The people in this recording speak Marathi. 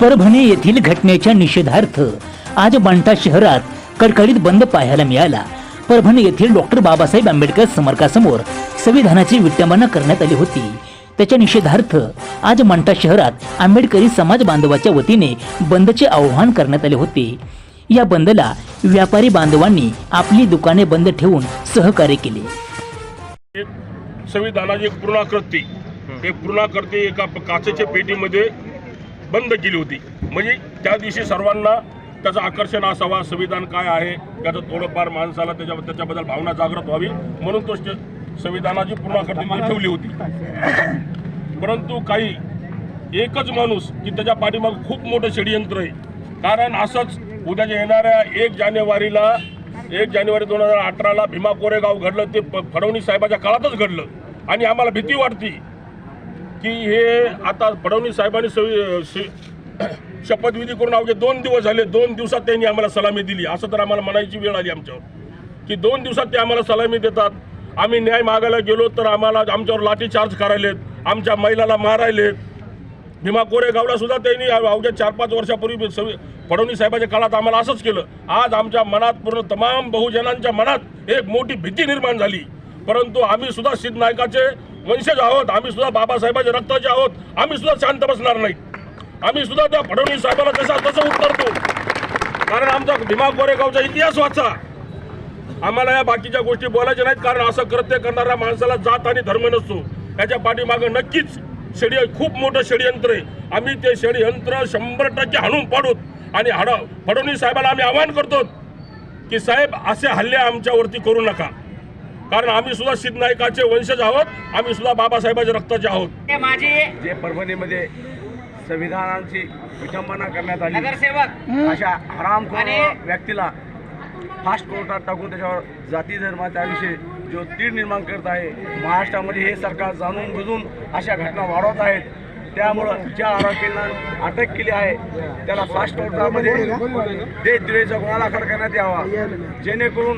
परभणी येथील घटनेच्या निषेधार्थ आज बांटा शहरात कडकडीत बंद पाहायला मिळाला. परभणी येथील डॉक्टर बाबासाहेब आंबेडकर स्मारकासमोर संविधानाची विटंबना करण्यात आली होती. त्याच्या निषेधार्थ आज मंठा शहरात आंबेडकरी समाज बांधवाच्या वतीने बंदचे आवाहन करण्यात आले होते. या बंदला व्यापारी बांधवांनी आपली दुकाने बंद ठेवून सहकार्य केले. संविधानाची एक पूर्णाकृती. एक पूर्णाकृती एका काचेच्या पेटीमध्ये बंद केली होती. म्हणजे त्या दिवशी सर्वांना त्याचं आकर्षण असावा संविधान काय आहे त्याचं थोडंफार माणसाला त्याच्या त्याच्याबद्दल भावना जागृत व्हावी म्हणून तो संविधानाची पूर्णाकृती ठेवली होती. परंतु काही एकच माणूस की त्याच्या पाठीमाग खूप मोठं षडयंत्र आहे. कारण असंच उद्याच्या येणाऱ्या एक जानेवारीला एक जानेवारी दोन हजार अठराला भीमा कोरेगाव घडलं ते फडणवीस साहेबाच्या काळातच घडलं. आणि आम्हाला भीती वाटती की हे आता फडणवीस साहेबांनी शपथविधी करून अवघे दोन दिवस झाले दोन दिवसात त्यांनी आम्हाला सलामी दिली. असं तर आम्हाला म्हणायची वेळ आली आमच्यावर. की दोन दिवसात ते आम्हाला सलामी देतात. आम्ही न्याय मागायला गेलो तर आम्हाला आमच्यावर लाठीचार्ज करायलेत आमच्या महिलाला मारायलेत. भीमा कोरेगावला सुद्धा त्यांनी अवघ्या चार पाच वर्षापूर्वी सवि- फडणवीस साहेबाच्या काळात आम्हाला असंच केलं. आज आमच्या मनात पूर्ण तमाम बहुजनांच्या मनात एक मोठी भीती निर्माण झाली. परंतु आम्ही सुद्धा सिद्धनायकाचे वंशज आहोत. आम्ही सुद्धा बाबासाहेबाच्या रक्ताचे आहोत. आम्ही सुद्धा शांत बसणार नाही आम्ही सुद्धा त्या फडणवीस साहेबाला जसा तसं उतरतो कारण आमचा भीमा कोरेगावचा इतिहास वाचा. आम्हाला या बाकीच्या गोष्टी बोलायच्या नाहीत. कारण असं कृत्य करणाऱ्या माणसाला जात आणि धर्म नसतो. त्याच्या पाठीमागं नक्कीच षडय खूप मोठं षडयंत्र आहे. आम्ही ते षडयंत्र शंभर टक्के हाणून पाडूत आणि हाड फडणवीस साहेबाला आम्ही आवाहन करतो की साहेब असे हल्ले आमच्यावरती करू नका. कारण आम्ही सुद्धा सिद्धनायकाचे वंशज आहोत. आम्ही सुद्धा बाबासाहेबाच्या रक्ताचे आहोत. माझे जे परभणीमध्ये संविधानाची विटंबना करण्यात आली. नगरसेवक. अशा हरामखोर आणि- व्यक्तीला फास्ट कोर्टात टाकून त्याच्यावर जाती धर्माच्या विषयी जो तीड निर्माण करत आहे महाराष्ट्रामध्ये हे सरकार जाणून बुजून अशा घटना वाढवत आहेत. त्यामुळं ज्या आरोपींना अटक केली आहे त्याला फास्ट कोर्टामध्ये देशद्रोहीचा गुन्हा दाखल करण्यात यावा. जेणेकरून